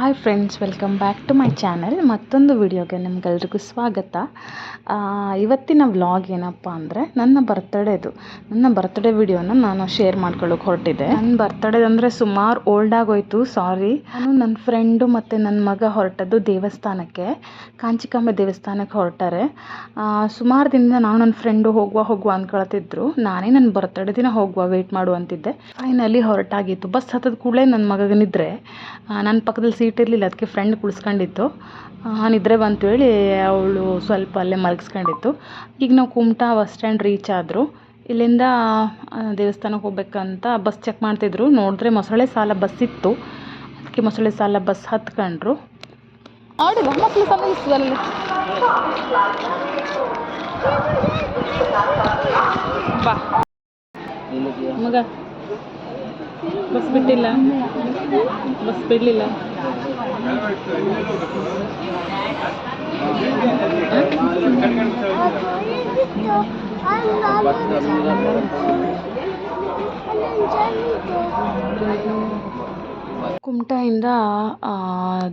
Hi friends welcome back to my channel ಮತ್ತೊಂದು ವಿಡಿಯೋಗೆ ನಿಮ್ಗೆಲ್ರಿಗೂ ಸ್ವಾಗತ. ಇವತ್ತಿನ ವ್ಲಾಗ್ ಏನಪ್ಪ ಅಂದರೆ ನನ್ನ ಬರ್ತಡೇದು ನನ್ನ ಬರ್ತ್ಡೇ ವಿಡಿಯೋನ ನಾನು ಶೇರ್ ಮಾಡ್ಕೊಳ್ಳೋಕೆ ಹೊರಟಿದ್ದೆ. ನನ್ನ ಬರ್ತಡೇದು ಅಂದರೆ ಸುಮಾರು ಓಲ್ಡ್ ಆಗೋಯ್ತು ಸಾರಿ ನಾನು ನನ್ನ ಫ್ರೆಂಡು ಮತ್ತು ನನ್ನ ಮಗ ಹೊರಟದ್ದು ದೇವಸ್ಥಾನಕ್ಕೆ. ಕಾಂಚಿಕಾಂಬೆ ದೇವಸ್ಥಾನಕ್ಕೆ ಹೊರಟಾರೆ. ಸುಮಾರು ದಿನದಿಂದ ನಾವು ನನ್ನ ಫ್ರೆಂಡು ಹೋಗುವ ಹೋಗುವ ಅಂದ್ಕೊಳ್ತಿದ್ರು ನಾನೇ ನನ್ನ ಬರ್ತಡೇ ದಿನ ಹೋಗುವ ವೆಯ್ಟ್ ಮಾಡು ಅಂತಿದ್ದೆ. ಫೈನಲಿ ಹೊರಟಾಗಿತ್ತು. ಬಸ್ ಹತ್ತದ ಕೂಡಲೇ ನನ್ನ ಮಗನಿದ್ರೆ. ನಿದ್ರೆ ನನ್ನ ಪಕ್ಕದಲ್ಲಿ ಸೀಟ್ ಇರಲಿಲ್ಲ ಅದಕ್ಕೆ ಫ್ರೆಂಡ್ ಕುಳಿಸ್ಕೊಂಡಿತ್ತು. ನಿದ್ರೆ ಬಂತು ಹೇಳಿ ಅವಳು ಸ್ವಲ್ಪ ಅಲ್ಲೇ ಮಲಗಿಸ್ಕೊಂಡಿತ್ತು. ಈಗ ನಾವು ಕುಮಟಾ ಬಸ್ ಸ್ಟ್ಯಾಂಡ್ ರೀಚ್ ಆದರು. ಇಲ್ಲಿಂದ ದೇವಸ್ಥಾನಕ್ಕೆ ಹೋಗ್ಬೇಕಂತ ಬಸ್ ಚೆಕ್ ಮಾಡ್ತಿದ್ರು. ನೋಡಿದ್ರೆ ಮೊಸಳೆ ಸಾಲ ಬಸ್ ಇತ್ತು. ಅದಕ್ಕೆ ಮೊಸಳೆ ಸಾಲ ಬಸ್ ಹತ್ಕೊಂಡ್ರು. ಮಗ. ಬಸ್ ಬಿಟ್ಟಿಲ್ಲ. ಬಸ್ ಬಿಡಲಿಲ್ಲ. ಕುಮಟಾಯಿಂದ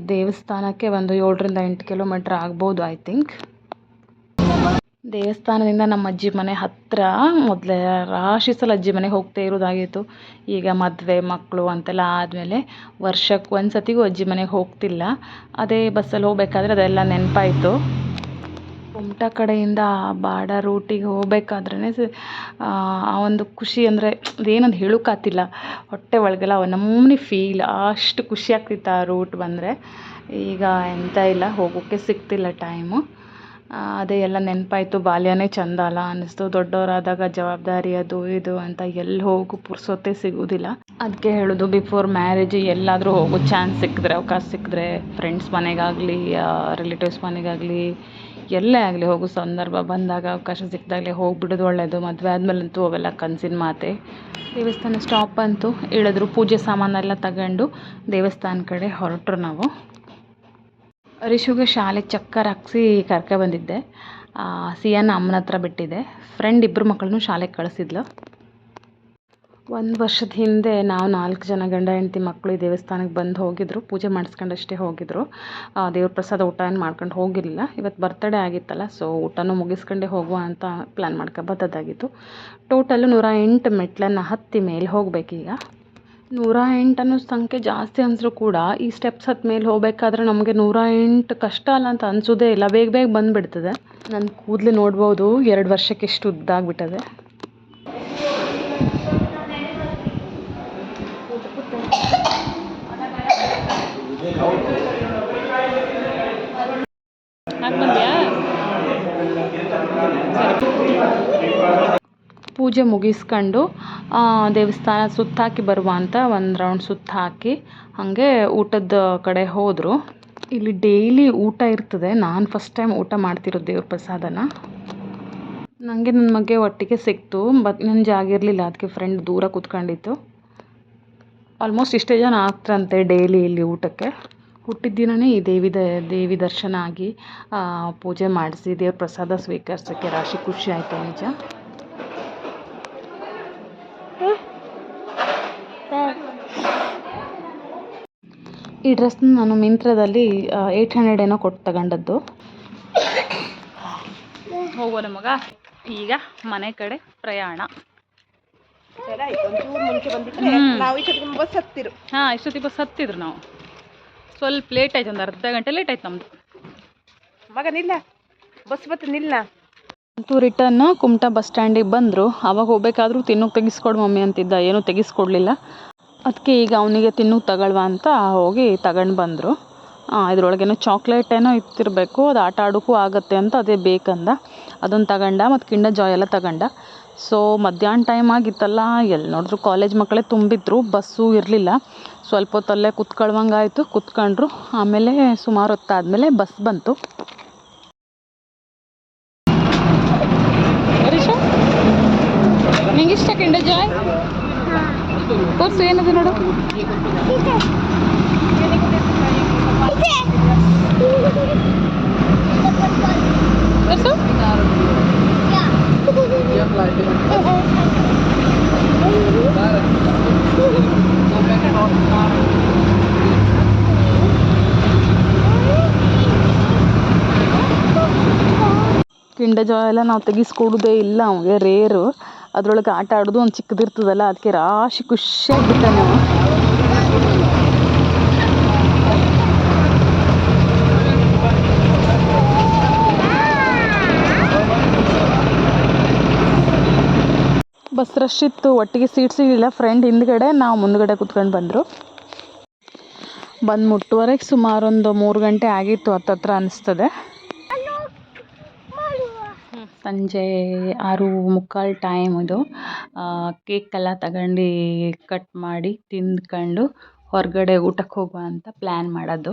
ದೇವಸ್ಥಾನಕ್ಕೆ ಒಂದು ಏಳರಿಂದ ಎಂಟು ಕಿಲೋಮೀಟ್ರ್ ಆಗ್ಬೋದು ಐ ಥಿಂಕ್ ದೇವಸ್ಥಾನದಿಂದ ನಮ್ಮ ಅಜ್ಜಿ ಮನೆ ಹತ್ತಿರ ಮೊದಲೇ ರಾಶಿ ಸಲ ಅಜ್ಜಿ ಮನೆಗೆ ಹೋಗ್ತಾ ಇರೋದಾಗಿತ್ತು. ಈಗ ಮದುವೆ ಮಕ್ಕಳು ಅಂತೆಲ್ಲ ಆದಮೇಲೆ ವರ್ಷಕ್ಕೆ ಒಂದು ಸತಿಗೂ ಅಜ್ಜಿ ಮನೆಗೆ ಹೋಗ್ತಿಲ್ಲ. ಅದೇ ಬಸ್ಸಲ್ಲಿ ಹೋಗ್ಬೇಕಾದ್ರೆ ಅದೆಲ್ಲ ನೆನಪಾಯಿತು. ಕುಮಟ ಕಡೆಯಿಂದ ಬಾಡ ರೂಟಿಗೆ ಹೋಗಬೇಕಾದ್ರೆ ಆ ಒಂದು ಖುಷಿ ಅಂದರೆ ಅದೇನಂದು ಹೇಳೋಕ್ಕಾಗ್ತಿಲ್ಲ ಹೊಟ್ಟೆ ಒಳಗೆಲ್ಲ ನಮೂನಿ ಫೀಲ್ ಅಷ್ಟು ಖುಷಿ ಆಗ್ತಿತ್ತು ಆ ರೂಟ್ ಬಂದರೆ. ಈಗ ಎಂತ ಇಲ್ಲ ಹೋಗೋಕ್ಕೆ ಸಿಗ್ತಿಲ್ಲ ಟೈಮು ಅದೇ ಎಲ್ಲ ನೆನಪಾಯ್ತು. ಬಾಲ್ಯನೇ ಚೆಂದ ಅಲ್ಲ ಅನ್ನಿಸ್ತು. ದೊಡ್ಡವರಾದಾಗ ಜವಾಬ್ದಾರಿ ಅದು ಇದು ಅಂತ ಎಲ್ಲಿ ಹೋಗು ಪುರ್ಸೊತ್ತೇ ಸಿಗೋದಿಲ್ಲ. ಅದಕ್ಕೆ ಹೇಳೋದು ಬಿಫೋರ್ ಮ್ಯಾರೇಜ್ ಎಲ್ಲಾದರೂ ಹೋಗೋ. ಚಾನ್ಸ್ ಸಿಕ್ಕಿದ್ರೆ, ಅವಕಾಶ ಸಿಕ್ಕಿದ್ರೆ ಫ್ರೆಂಡ್ಸ್ ಮನೆಗಾಗಲಿ ರಿಲೇಟಿವ್ಸ್ ಮನೆಗಾಗಲಿ, ಎಲ್ಲೇ ಆಗಲಿ ಹೋಗೋ. ಸಂದರ್ಭ ಬಂದಾಗ ಅವಕಾಶ ಸಿಕ್ಕಿದಾಗಲೇ ಹೋಗ್ಬಿಡೋದು ಒಳ್ಳೆಯದು ಮದುವೆ ಆದಮೇಲಂತೂ ಅವೆಲ್ಲ ಕನಸಿನ ಮಾತೆ. ದೇವಸ್ಥಾನ ಸ್ಟಾಪ್ ಅಂತೂ ಇಳಿದ್ರು ಪೂಜೆ ಸಾಮಾನೆಲ್ಲ ತಗೊಂಡು ದೇವಸ್ಥಾನ ಕಡೆ ಹೊರಟ್ರು ನಾವು. ರಿಷುಗೆ ಶಾಲೆ ಚಕ್ಕರ್ ಹಾಕ್ಸಿ ಕರ್ಕೊ ಬಂದಿದ್ದೆ. ಸಿಯಾನ ಅಮ್ಮನ ಹತ್ರ ಬಿಟ್ಟಿದ್ದೆ ಫ್ರೆಂಡ್ ಇಬ್ಬರು ಮಕ್ಕಳನ್ನೂ ಶಾಲೆಗೆ ಕಳಿಸಿದ್ಲು. ಒಂದು ವರ್ಷದ ಹಿಂದೆ ನಾವು ನಾಲ್ಕು ಜನ ಗಂಡ ಹೆಂಡತಿ ಮಕ್ಕಳು ಈ ದೇವಸ್ಥಾನಕ್ಕೆ ಬಂದು ಹೋಗಿದ್ರು. ಪೂಜೆ ಮಾಡಿಸ್ಕೊಂಡಷ್ಟೇ ಹೋಗಿದ್ರು. ದೇವ್ರ ಪ್ರಸಾದ ಊಟ ಏನು ಮಾಡ್ಕೊಂಡು ಹೋಗಿರಲಿಲ್ಲ. ಇವತ್ತು ಬರ್ತಡೇ ಆಗಿತ್ತಲ್ಲ ಸೊ ಊಟನೂ ಮುಗಿಸ್ಕೊಂಡೇ ಹೋಗುವ ಅಂತ ಪ್ಲ್ಯಾನ್ ಮಾಡ್ಕೊ ಬದ್ದದಾಗಿತ್ತು ಟೋಟಲು ನೂರ ಎಂಟು ಮೆಟ್ಲನ್ನು ಹತ್ತಿ ಮೇಲೆ ಹೋಗಬೇಕೀಗ. ನೂರ ಎಂಟು ಅನ್ನೋ ಸಂಖ್ಯೆ ಜಾಸ್ತಿ ಅನ್ಸರು ಕೂಡ ಈ ಸ್ಟೆಪ್ಸ್ ಹತ್ತ ಮೇಲೆ ಹೋಗ್ಬೇಕಾದ್ರೆ ನಮಗೆ ನೂರ ಎಂಟು ಕಷ್ಟ ಅಲ್ಲ ಅಂತ ಅನ್ಸೋದೇ ಇಲ್ಲ. ಬೇಗ ಬೇಗ ಬಂದುಬಿಡ್ತದೆ. ನನ್ನ ಕೂದಲು ನೋಡ್ಬೋದು, ಎರಡು ವರ್ಷಕ್ಕೆ ಎಷ್ಟು ಉದ್ದ ಆಗ್ಬಿಟ್ಟದೆ. ಪೂಜೆ ಮುಗಿಸ್ಕೊಂಡು ದೇವಸ್ಥಾನ ಸುತ್ತಾಕಿ ಬರುವ ಅಂತ ಒಂದು ರೌಂಡ್ ಸುತ್ತಾಕಿ ಹಾಗೆ ಊಟದ ಕಡೆ ಹೋದರು. ಇಲ್ಲಿ ಡೈಲಿ ಊಟ ಇರ್ತದೆ. ನಾನು ಫಸ್ಟ್ ಟೈಮ್ ಊಟ ಮಾಡ್ತಿರೋದು ದೇವ್ರ ಪ್ರಸಾದನ. ನನಗೆ ನನ್ನ ಮಗ್ಗೆ ಒಟ್ಟಿಗೆ ಸಿಕ್ತು. ಬಟ್ ನನ್ನ ಜಾಗ ಇರಲಿಲ್ಲ. ಅದಕ್ಕೆ ಫ್ರೆಂಡ್ ದೂರ ಕೂತ್ಕೊಂಡಿತ್ತು. ಆಲ್ಮೋಸ್ಟ್ ಇಷ್ಟೇ ಜನ ಆಗ್ತಾರಂತೆ ಡೈಲಿ ಇಲ್ಲಿ ಊಟಕ್ಕೆ. ಹುಟ್ಟಿದ ದಿನವೇ ಈ ದೇವಿ ದೇವಿ ದರ್ಶನ ಆಗಿ ಪೂಜೆ ಮಾಡಿಸಿ ದೇವ್ರ ಪ್ರಸಾದ ಸ್ವೀಕರಿಸೋಕ್ಕೆ ರಾಶಿ ಖುಷಿ ಆಯಿತು ನಿಜ. ಈ ಡ್ರೆಸ್ನ ನಾನು ಮಿಂತ್ರದಲ್ಲಿ ಏಯ್ಟ್ ಹಂಡ್ರೆಡ್ ಏನೋ ಕೊಟ್ಟು ತಗೊಂಡದ್ದು. ಹೋಗೋಣ ಮಗ ಈಗ ಮನೆ ಕಡೆ ಪ್ರಯಾಣ. ನಾವು ಇಷ್ಟೊತ್ತಿಗೆ ಬಸ್ ಹತ್ತಿರು ಹಾಂ ಇಷ್ಟೊತ್ತಿಗೆ ಬಸ್ ಹತ್ತಿದ್ರು ನಾವು. ಸ್ವಲ್ಪ ಲೇಟ್ ಆಯ್ತು ಒಂದು ಅರ್ಧ ಗಂಟೆ ಲೇಟ್ ಆಯ್ತು ನಮ್ಮದು ಮಗ ನಿಲ್ಲ ಬಸ್ ಬತ್ತು ನಿಲ್ಲ ಅಂತೂ ರಿಟರ್ನ್ ಕುಮಟಾ ಬಸ್ ಸ್ಟ್ಯಾಂಡಿಗೆ ಬಂದರು. ಅವಾಗ ಹೋಗ್ಬೇಕಾದ್ರೂ ತಿನ್ನೋಕೆ ತೆಗಿಸ್ಕೊಡು ಮಮ್ಮಿ ಅಂತಿದ್ದ. ಏನೂ ತೆಗಿಸ್ಕೊಡ್ಲಿಲ್ಲ. ಅದಕ್ಕೆ ಈಗ ಅವನಿಗೆ ತಿನ್ನು ತಗೊಳ್ವಾ ಅಂತ ಹೋಗಿ ತಗೊಂಡು ಬಂದರು. ಇದರೊಳಗೇನೋ ಚಾಕ್ಲೇಟ್ ಏನೋ ಇತ್ತಿರಬೇಕು ಅದು ಆಟ ಆಡೋಕ್ಕೂ ಆಗುತ್ತೆ ಅಂತ ಅದೇ ಬೇಕಂದ. ಅದನ್ನು ತಗೊಂಡ ಮತ್ತು ಕಿಂಡ ಜಾಯ್ ಎಲ್ಲ ತಗೊಂಡ. ಸೊ ಮಧ್ಯಾಹ್ನ ಟೈಮ್ ಆಗಿತ್ತಲ್ಲ ಎಲ್ಲಿ ನೋಡಿದ್ರು ಕಾಲೇಜ್ ಮಕ್ಕಳೇ ತುಂಬಿದ್ರು ಬಸ್ಸು ಇರಲಿಲ್ಲ. ಸ್ವಲ್ಪ ಹೊತ್ತಲ್ಲೇ ಕುತ್ಕೊಳ್ವಂಗಾಯಿತು, ಕುತ್ಕೊಂಡ್ರು. ಆಮೇಲೆ ಸುಮಾರು ಹೊತ್ತಾದಮೇಲೆ ಬಸ್ ಬಂತು. ತೋರಿಸು ಏನದು ನೋಡು. ಕಿಂಡ ಜಾಯ ಎಲ್ಲ ನಾವು ತೆಗಿಸ್ಕೊಡುದೇ ಇಲ್ಲ ಅವನಿಗೆ ರೇರು ಅದ್ರೊಳಗೆ ಆಟ ಆಡೋದು ಒಂದು ಚಿಕ್ಕದಿರ್ತದಲ್ಲ, ಅದಕ್ಕೆ ರಾಶಿ ಖುಷಿಯಾಗ್ಬಿಟ್ಟಾನೆ ಅವ ಬಸ್ ರಶ್ ಇತ್ತು, ಒಟ್ಟಿಗೆ ಸೀಟ್ ಸಿಗಲಿಲ್ಲ. ಫ್ರೆಂಡ್ ಹಿಂದ್ಗಡೆ, ನಾವು ಮುಂದ್ಗಡೆ ಕುತ್ಕೊಂಡು ಬಂದರು. ಬಂದು ಮುಟ್ಟುವರೆಗೆ ಸುಮಾರು ಒಂದು ಮೂರು ಗಂಟೆ ಆಗಿತ್ತು ಹತ್ತತ್ರ ಅನಿಸ್ತದೆ. ಸಂಜೆ ಆರು ಮುಕ್ಕಾಲು ಟೈಮ್ ಇದು ಕೇಕ್ ಎಲ್ಲ ತಗೊಂಡು ಕಟ್ ಮಾಡಿ ತಿಂದ್ಕೊಂಡು ಹೊರಗಡೆ ಊಟಕ್ಕೆ ಹೋಗುವ ಅಂತ ಪ್ಲ್ಯಾನ್ ಮಾಡೋದು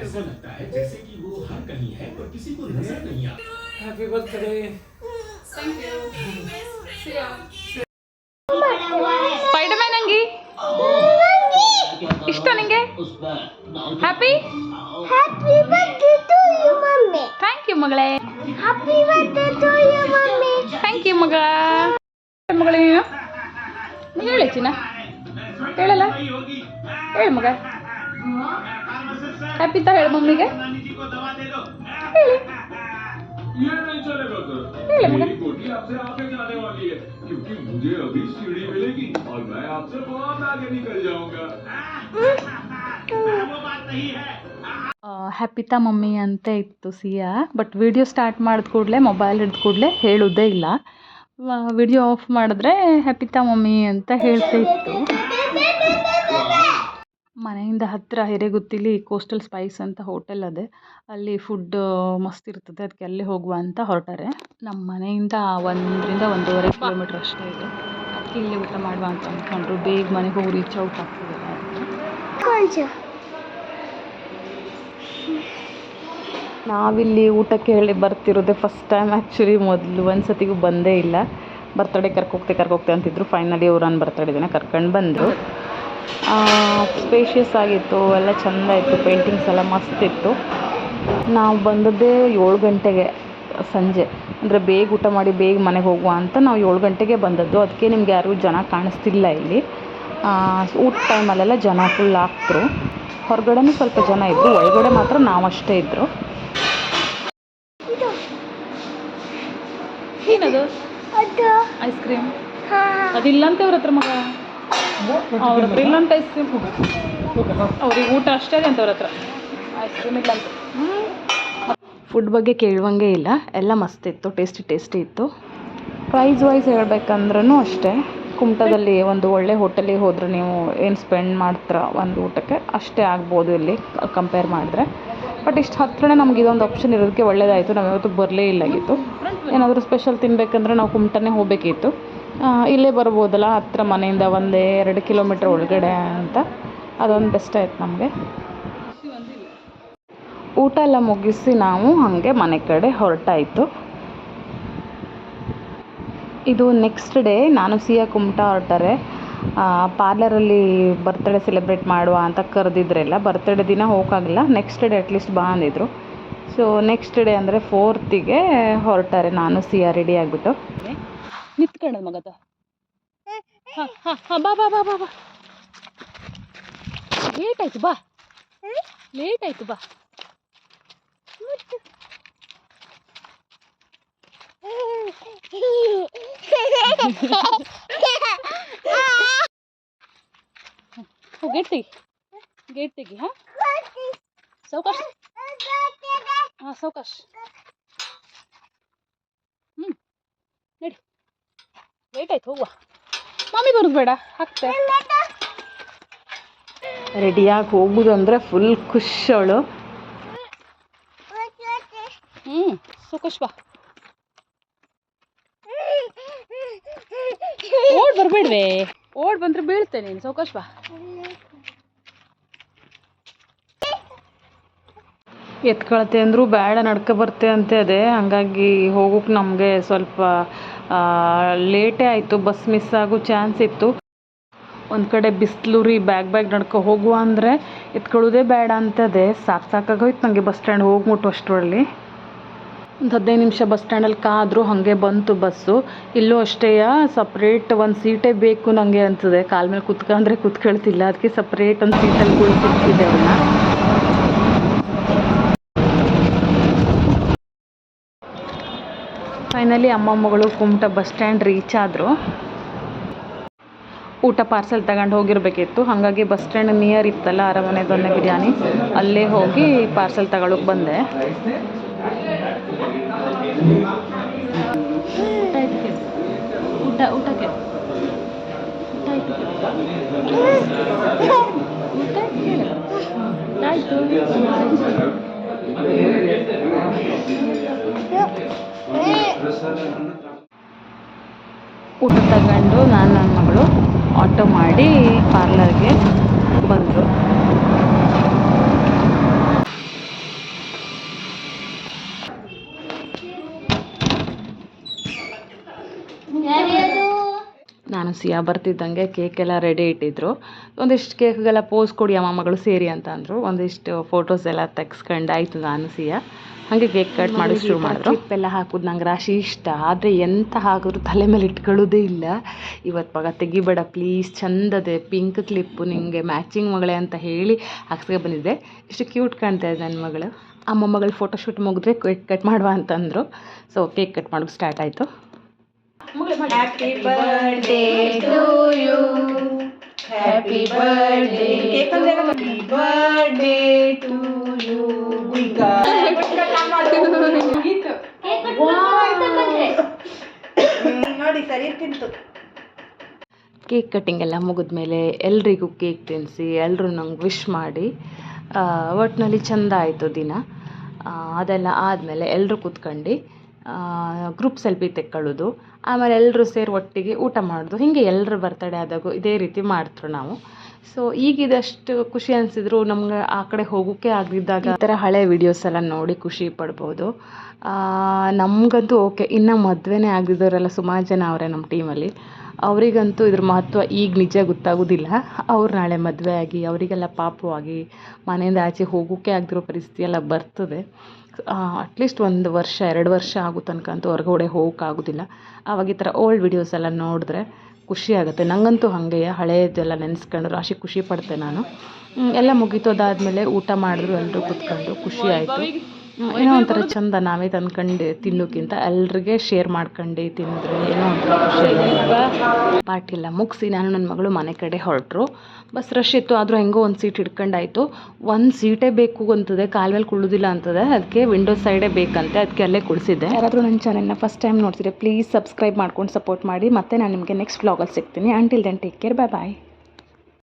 ऐसा लगता है जैसे कि वो हर कहीं है पर किसी को नजर नहीं आता ಥ್ಯಾಂಕ್ ಮ್ಯಾನ್ ಅಂಗಿ? ಇಷ್ಟ ನಿಂಗೆ? Happy happy birthday you thank you ಮಗಳೇ. ಥ್ಯಾಂಕ್ ಯು ಮಗಳ. ಮಗಳೇ ನೀನು? ಹೇಳಿ ಚಿನ್ನ. ಹೇಳಲ್ಲ? ಹೇಳಿ ಮಗ. ಹ್ಯಾಪಿ ತ ಹೇಳಿ ಮಮ್ಮಿಗೆ. ಹೇಳಿ. ಹೇಳಿ ಮಗ. आपसे आगे जाने वाली है क्योंकि मुझे अभी सीढ़ी मिलेगी और मैं आपसे बहुत आगे निकल जाऊंगा वो बात नहीं है ಹ್ಯಾಪಿತಾ ಮಮ್ಮಿ ಅಂತ ಇತ್ತು ಸಿಯಾ ಬಟ್ ವಿಡಿಯೋ ಸ್ಟಾರ್ಟ್ ಮಾಡಿದ ಕೂಡಲೇ ಮೊಬೈಲ್ ಹಿಡಿದ ಕೂಡಲೇ ಹೇಳೋದೇ ಇಲ್ಲ ವಿಡಿಯೋ ಆಫ್ ಮಾಡಿದ್ರೆ ಹ್ಯಾಪಿತಾ ಮಮ್ಮಿ ಅಂತ ಹೇಳ್ತಾ ಇತ್ತು ಮನೆಯಿಂದ ಹತ್ತಿರ ಹಿರೇಗುತ್ತಿಲಿ ಕೋಸ್ಟಲ್ ಸ್ಪೈಸ್ ಅಂತ ಹೋಟೆಲ್ ಅದೆ. ಅಲ್ಲಿ ಫುಡ್ ಮಸ್ತ್ ಇರ್ತದೆ. ಅದಕ್ಕೆ ಅಲ್ಲೇ ಹೋಗುವ ಅಂತ ಹೊರಟರೆ. ನಮ್ಮ ಮನೆಯಿಂದ ಒಂದರಿಂದ ಒಂದೂವರೆ ಕಿಲೋಮೀಟ್ರ್ ಅಷ್ಟೇ ಇದೆ. ಅದಕ್ಕೆ ಇಲ್ಲಿ ಊಟ ಮಾಡುವ ಅಂತ ಅಂದ್ಕೊಂಡ್ರು ಬೇಗ ಮನೆಗೆ ಹೋಗಿ ರೀಚ್ ಔಟ್ ಆಗ್ತದಲ್ಲ ಅದಕ್ಕೆ. ನಾವಿಲ್ಲಿ ಊಟಕ್ಕೆ ಹೇಳಿ ಬರ್ತಿರೋದೆ ಫಸ್ಟ್ ಟೈಮ್ ಆ್ಯಕ್ಚುಲಿ ಮೊದಲು ಒಂದು ಸತಿಗೂ ಬಂದೇ ಇಲ್ಲ. ಬರ್ತಡೇ ಕರ್ಕೋಗ್ತೆ ಕರ್ಕೋಗ್ತೆ ಅಂತಿದ್ರು. ಫೈನಲಿ ಅವ್ರು ನನ್ನ ಬರ್ತಡೇ ದಿನ ಕರ್ಕೊಂಡು ಬಂದರು. ಸ್ಪೇಷಿಯಸ್ ಆಗಿತ್ತು ಎಲ್ಲ ಚೆಂದ ಇತ್ತು ಪೇಂಟಿಂಗ್ಸ್ ಎಲ್ಲ ಮಸ್ತ್ ಇತ್ತು. ನಾವು ಬಂದದ್ದೇ ಏಳು ಗಂಟೆಗೆ ಸಂಜೆ. ಅಂದರೆ ಬೇಗ ಊಟ ಮಾಡಿ ಬೇಗ ಮನೆಗೆ ಹೋಗುವ ಅಂತ ನಾವು ಏಳು ಗಂಟೆಗೆ ಬಂದದ್ದು. ಅದಕ್ಕೆ ನಿಮ್ಗೆ ಯಾರೂ ಜನ ಕಾಣಿಸ್ತಿಲ್ಲ ಇಲ್ಲಿ. ಆ, ಊಟ ಟೈಮಲ್ಲೆಲ್ಲ ಜನ ಫುಲ್ ಆಗ್ತರು ಹೊರಗಡೆನೂ ಸ್ವಲ್ಪ ಜನ ಇದ್ದರು ಒಳಗಡೆ ಮಾತ್ರ ನಾವಷ್ಟೇ ಇದ್ದರು ಏನದು? ಐಸ್ ಕ್ರೀಮ್ ಹಾ. ಅದಿಲ್ಲ ಅಂತ ಅವ್ರ ಹತ್ರ ಮಗ. ಅವ್ರ ಹತ್ರ ಇಲ್ಲ ಅಂತ ಐಸ್ ಕ್ರೀಮ್ ಅವ್ರಿಗೆ ಊಟ ಅಷ್ಟೇ ಅಂತ ಅವ್ರ ಹತ್ರ. ಐಸ್ ಕ್ರೀಮ್ ಇಲ್ಲ ಅಂತ. ಫುಡ್ ಬಗ್ಗೆ ಕೇಳುವಂಗೆ ಇಲ್ಲ. ಎಲ್ಲ ಮಸ್ತ್ ಇತ್ತು ಟೇಸ್ಟಿ ಟೇಸ್ಟಿ ಇತ್ತು. ಪ್ರೈಸ್ ವೈಸ್ ಹೇಳ್ಬೇಕಂದ್ರೂ ಅಷ್ಟೇ. ಕುಮಟದಲ್ಲಿ ಒಂದು ಒಳ್ಳೆ ಹೋಟೆಲಿಗೆ ಹೋದರೆ ನೀವು ಏನು ಸ್ಪೆಂಡ್ ಮಾಡ್ತೀರ ಒಂದು ಊಟಕ್ಕೆ ಅಷ್ಟೇ ಆಗ್ಬೋದು ಇಲ್ಲಿ ಕಂಪೇರ್ ಮಾಡಿದ್ರೆ. ಬಟ್ ಇಷ್ಟು ಹತ್ರನೇ ನಮ್ಗೆ ಇದೊಂದು ಆಪ್ಷನ್ ಇರೋದಕ್ಕೆ ಒಳ್ಳೇದಾಯಿತು. ನಾವು ಯಾವತ್ತೂ ಬರಲೇ ಇಲ್ಲಾಗಿತ್ತು. ಏನಾದರೂ ಸ್ಪೆಷಲ್ ತಿನ್ಬೇಕಂದ್ರೆ ನಾವು ಕುಮಟನೇ ಹೋಗಬೇಕಿತ್ತು. ಇಲ್ಲೇ ಬರ್ಬೋದಲ್ಲ? ಹತ್ರ ಮನೆಯಿಂದ ಒಂದೇ ಎರಡು ಕಿಲೋಮೀಟ್ರ್ ಒಳಗಡೆ ಅಂತ. ಅದೊಂದು ಬೆಸ್ಟ್ ಆಯ್ತು ನಮಗೆ. ಊಟ ಎಲ್ಲ ಮುಗಿಸಿ ನಾವು ಹಾಗೆ ಮನೆ ಕಡೆ ಹೊರಟಾಯಿತು. ಇದು ನೆಕ್ಸ್ಟ್ ಡೇ ನಾನು ಸಿಯಾ ಕುಮಟಾ ಹೊರಟಾರೆ. ಪಾರ್ಲರಲ್ಲಿ ಬರ್ತ್ಡೇ ಸೆಲೆಬ್ರೇಟ್ ಮಾಡುವ ಅಂತ ಕರೆದಿದ್ರೆಲ್ಲ ಬರ್ತ್ಡೇ ದಿನ ಹೋಗೋಕ್ಕಾಗಲ್ಲ ನೆಕ್ಸ್ಟ್ ಡೇ ಅಟ್ಲೀಸ್ಟ್ ಬಾ ಅಂದಿದ್ರು. ಸೊ ನೆಕ್ಸ್ಟ್ ಡೇ ಅಂದರೆ ಫೋರ್ತಿಗೆ ಹೊರಟಾರೆ ನಾನು ಸಿಯಾ ರೆಡಿ ಆಗಿಬಿಟ್ಟು. ನಿಂತ್ಕೊಳ್ಳೋದು ಮಗದ. ಹಾಂ ಹಾಂ ಹಾಂ ಬಾ ಬಾ ಬಾ ಬಾ ಬಾ. ಲೇಟ್ ಆಯಿತು ಬಾ. ಲೇಟ್ ಆಯಿತು ಬಾ. ಗೇಟ್ ತೆಗಿ. ಗೇಟ್ ತೆಗಿ ಹಾಂ? ಸಾವಕಾಶ ಹಾಂ ಸಾವಕಾಶ ಹ್ಞೂ ನಡಿ ಲೇಟ್ ಆಯ್ತು ಹೋಗುವ ಮಮ್ಮಿ ಬರೋದು ಬೇಡ ಹಾಕ್ತೆ. ರೆಡಿಯಾಗಿ ಹೋಗುದು ಅಂದ್ರೆ ಫುಲ್ ಖುಷ್ ಅವಳು. ಹ್ಞೂ ಸಾವಕಾಶ ಓಡ್ ಬರಬೇಡ್ವೆ. ಓಡ್ ಬಂದ್ರೆ ಬೀಳ್ತೆ ನೀನ್ ಸಾವಕಾಶ ಬಾ. ಎತ್ಕೊಳತ್ತೆ ಅಂದರೂ ಬೇಡ ನಡ್ಕ ಬರ್ತೆ ಅಂತೆ ಅದೇ. ಹಂಗಾಗಿ ಹೋಗೋಕೆ ನಮಗೆ ಸ್ವಲ್ಪ ಲೇಟೇ ಆಯಿತು ಬಸ್ ಮಿಸ್ ಆಗೋ ಚಾನ್ಸ್ ಇತ್ತು. ಒಂದು ಕಡೆ ಬಿಸಿಲು ರೀ ಬ್ಯಾಗ್ ಬ್ಯಾಗ್ ನಡ್ಕೊ ಹೋಗುವ ಅಂದರೆ ಎತ್ಕೊಳ್ಳೋದೇ ಬೇಡ ಅಂತದೆ. ಸಾಕು ಸಾಕಾಗೋಯ್ತು ನನಗೆ ಬಸ್ ಸ್ಟ್ಯಾಂಡ್ ಹೋಗಿ ಮುಟ್ಟುವಷ್ಟರಲ್ಲಿ ಒಂದು ಹದಿನೈದು ನಿಮಿಷ ಬಸ್ ಸ್ಟ್ಯಾಂಡಲ್ಲಿ ಕಾದರೂ ಹಾಗೆ ಬಂತು ಬಸ್ಸು ಇಲ್ಲೂ ಅಷ್ಟೇ ಸಪ್ರೇಟ್ ಒಂದು ಸೀಟೇ ಬೇಕು ನನಗೆ ಅಂತದೆ ಕಾಲ ಮೇಲೆ ಕುತ್ಕೊಂಡ್ರೆ ಕುತ್ಕೊಳ್ತಿಲ್ಲ. ಅದಕ್ಕೆ ಸಪ್ರೇಟ್ ಒಂದು ಸೀಟಲ್ಲಿ ಕುಳಿತಿದ್ದೆ ಅವನ್ನ. ಫೈನಲಿ ಅಮ್ಮ ಮಗಳು ಕುಮಟ ಬಸ್ ಸ್ಟ್ಯಾಂಡ್ ರೀಚ್ ಆದರು. ಊಟ ಪಾರ್ಸೆಲ್ ತಗೊಂಡು ಹೋಗಿರಬೇಕಿತ್ತು. ಹಾಗಾಗಿ ಬಸ್ ಸ್ಟ್ಯಾಂಡ್ ನಿಯರ್ ಇತ್ತಲ್ಲ ಅರಮನೆ ದೊನ್ನೆ ಬಿರಿಯಾನಿ. ಅಲ್ಲೇ ಹೋಗಿ ಪಾರ್ಸೆಲ್ ತಗೊಳಕ್ಕೆ ಬಂದೆ. ಊಟ ಊಟಕ್ಕೆ ಊಟ ಆಯ್ತು ಊಟ ತಗೊಂಡು ನಾನು ನನ್ನ ಮಗಳು ಆಟೋ ಮಾಡಿ ಪಾರ್ಲರ್ಗೆ ಬಂದರು. ನಾನು ಸಿಯಾ ಬರ್ತಿದ್ದಂಗೆ ಕೇಕೆಲ್ಲ ರೆಡಿ ಇಟ್ಟಿದ್ರು. ಒಂದಿಷ್ಟು ಕೇಕ್ಗೆಲ್ಲ ಪೋಸ್ ಕೊಡಿ ಅಮ್ಮ ಮಗಳು ಸೇರಿ ಅಂತ ಅಂದರು. ಒಂದಿಷ್ಟು ಫೋಟೋಸ್ ಎಲ್ಲ ತೆಗ್ಸ್ಕೊಂಡು ಆಯಿತು ನಾನು ಸಿಯಾ. ಹಾಗೆ ಕೇಕ್ ಕಟ್ ಮಾಡಿ ಶುರು ಮಾಡಿದ್ರು. ಎಲ್ಲ ಹಾಕೋದು ನಂಗೆ ರಾಶಿ ಇಷ್ಟ. ಆದರೆ ಎಂತ ಹಾಕಿದ್ರು ತಲೆ ಮೇಲೆ ಇಟ್ಕೊಳ್ಳೋದೇ ಇಲ್ಲ. ಇವತ್ತು ಮಗ ತೆಗಿಬೇಡ ಪ್ಲೀಸ್ ಚಂದದೆ ಪಿಂಕ್ ಕ್ಲಿಪ್ಪು ನಿಮಗೆ ಮ್ಯಾಚಿಂಗ್ ಮಗಳೇ ಅಂತ ಹೇಳಿ ಹಾಕ್ಸ್ಗೆ ಬಂದಿದ್ದೆ. ಇಷ್ಟು ಕ್ಯೂಟ್ ಕಾಣ್ತಾ ಇದೆ ನನ್ನ ಮಗಳು. ಅಮ್ಮ ಮಗಳು ಫೋಟೋ ಶೂಟ್ ಮುಗಿದ್ರೆ ಕೇಕ್ ಕಟ್ ಮಾಡುವ ಅಂತಂದರು ಸೊ ಕೇಕ್ ಕಟ್ ಮಾಡೋದು ಸ್ಟಾರ್ಟ್ ಆಯಿತು. ನೋಡಿ ಸರಿ ತಿಂತು. ಕೇಕ್ ಕಟ್ಟಿಂಗ್ ಎಲ್ಲ ಮುಗಿದ್ಮೇಲೆ ಎಲ್ರಿಗೂ ಕೇಕ್ ತಿನ್ನಿಸಿ ಎಲ್ಲರೂ ನಂಗೆ ವಿಶ್ ಮಾಡಿ ಒಟ್ಟಿನಲ್ಲಿ ಚೆಂದ ಆಯಿತು ದಿನ. ಅದೆಲ್ಲ ಆದಮೇಲೆ ಎಲ್ಲರೂ ಕೂತ್ಕೊಂಡು ಗ್ರೂಪ್ ಸೆಲ್ಫಿ ತೆಕ್ಕೊಳ್ಳೋದು, ಆಮೇಲೆ ಎಲ್ಲರೂ ಸೇರಿ ಒಟ್ಟಿಗೆ ಊಟ ಮಾಡೋದು, ಹೀಗೆ ಎಲ್ಲರ ಬರ್ತಡೇ ಆದಾಗ ಇದೇ ರೀತಿ ಮಾಡ್ತ್ರು ನಾವು. ಸೊ ಈಗ ಇದಷ್ಟು ಖುಷಿ ಅನಿಸಿದ್ರು ನಮ್ಗೆ ಆ ಕಡೆ ಹೋಗೋಕ್ಕೆ ಆಗಿದ್ದಾಗ ಈ ಥರ ಹಳೆ ವಿಡಿಯೋಸ್ ಎಲ್ಲ ನೋಡಿ ಖುಷಿ ಪಡ್ಬೋದು. ನಮಗಂತೂ ಓಕೆ ಇನ್ನು ಮದುವೆನೇ ಆಗದಿದ್ದವರೆಲ್ಲ ಸುಮಾರು ಜನ ಅವರೇ ನಮ್ಮ ಟೀಮಲ್ಲಿ ಅವರಿಗಂತೂ ಇದ್ರ ಮಹತ್ವ ಈಗ ನಿಜ ಗೊತ್ತಾಗೋದಿಲ್ಲ. ಅವ್ರು ನಾಳೆ ಮದುವೆ ಆಗಿ, ಅವರಿಗೆಲ್ಲ ಪಾಪವಾಗಿ ಮನೆಯಿಂದ ಆಚೆ ಹೋಗೋಕ್ಕೆ ಆಗದಿರೋ ಪರಿಸ್ಥಿತಿ ಎಲ್ಲ ಬರ್ತದೆ. ಅಟ್ಲೀಸ್ಟ್ ಒಂದು ವರ್ಷ, ಎರಡು ವರ್ಷ ಆಗೋ ತನಕ ಅಂತೂ ಹೊರಗಡೆ ಹೋಗೋಕ್ಕಾಗೋದಿಲ್ಲ ಆವಾಗ ಈ ಥರ ಓಲ್ಡ್ ವಿಡಿಯೋಸ್ ಎಲ್ಲ ನೋಡಿದ್ರೆ ಖುಷಿ ಆಗುತ್ತೆ. ನನಗಂತೂ ಹಾಗೆ ಹಳೆಯದೆಲ್ಲ ನೆನೆಸ್ಕೊಂಡು ರಾಶಿ ಖುಷಿ ಪಡ್ತೆ ನಾನು. ಎಲ್ಲ ಮುಗೀತು ಅದಾದಮೇಲೆ ಊಟ ಮಾಡಿದ್ರು ಎಲ್ಲರೂ ಕೂತ್ಕೊಂಡು ಖುಷಿ ಆಯಿತು. ಏನೋ ಒಂಥರ ಚಂದ ನಾವೇ ತಂದ್ಕೊಂಡು ತಿನ್ನೋಕ್ಕಿಂತ ಎಲ್ರಿಗೆ ಶೇರ್ ಮಾಡ್ಕೊಂಡು ತಿಂದರೆ. ಏನೋ ಒಂಥರ ಖುಷಿ ಪಾರ್ಟಿ ಎಲ್ಲ ಮುಗಿಸಿ ನಾನು ನನ್ನ ಮಗಳು ಮನೆ ಕಡೆ ಹೊರಟರು. ಬಸ್ ರಶ್ ಇತ್ತು ಆದರೂ ಹೆಂಗೋ ಒಂದು ಸೀಟ್ ಹಿಡ್ಕೊಂಡಾಯ್ತು. ಒಂದು ಸೀಟೇ ಬೇಕು ಅಂತದೆ ಕಾಲ ಮೇಲೆ ಕುಳ್ಳೋದಿಲ್ಲ ಅಂತದೆ. ಅದಕ್ಕೆ ವಿಂಡೋ ಸೈಡೇ ಬೇಕಂತೆ ಅದಕ್ಕೆ ಅಲ್ಲೇ ಕುಳಿಸಿದ್ದೆ. ಯಾರಾದರೂ ನನ್ನ ಚಾನೆಲ್ನ ಫಸ್ಟ್ ಟೈಮ್ ನೋಡ್ತಿದ್ರೆ ಪ್ಲೀಸ್ ಸಬ್ಸ್ಕ್ರೈಬ್ ಮಾಡ್ಕೊಂಡು ಸಪೋರ್ಟ್ ಮಾಡಿ. ಮತ್ತೆ ನಾನು ನಿಮಗೆ ನೆಕ್ಸ್ಟ್ ವ್ಲಾಗಲ್ಲಿ ಸಿಗ್ತೀನಿ. Until then take care bye bye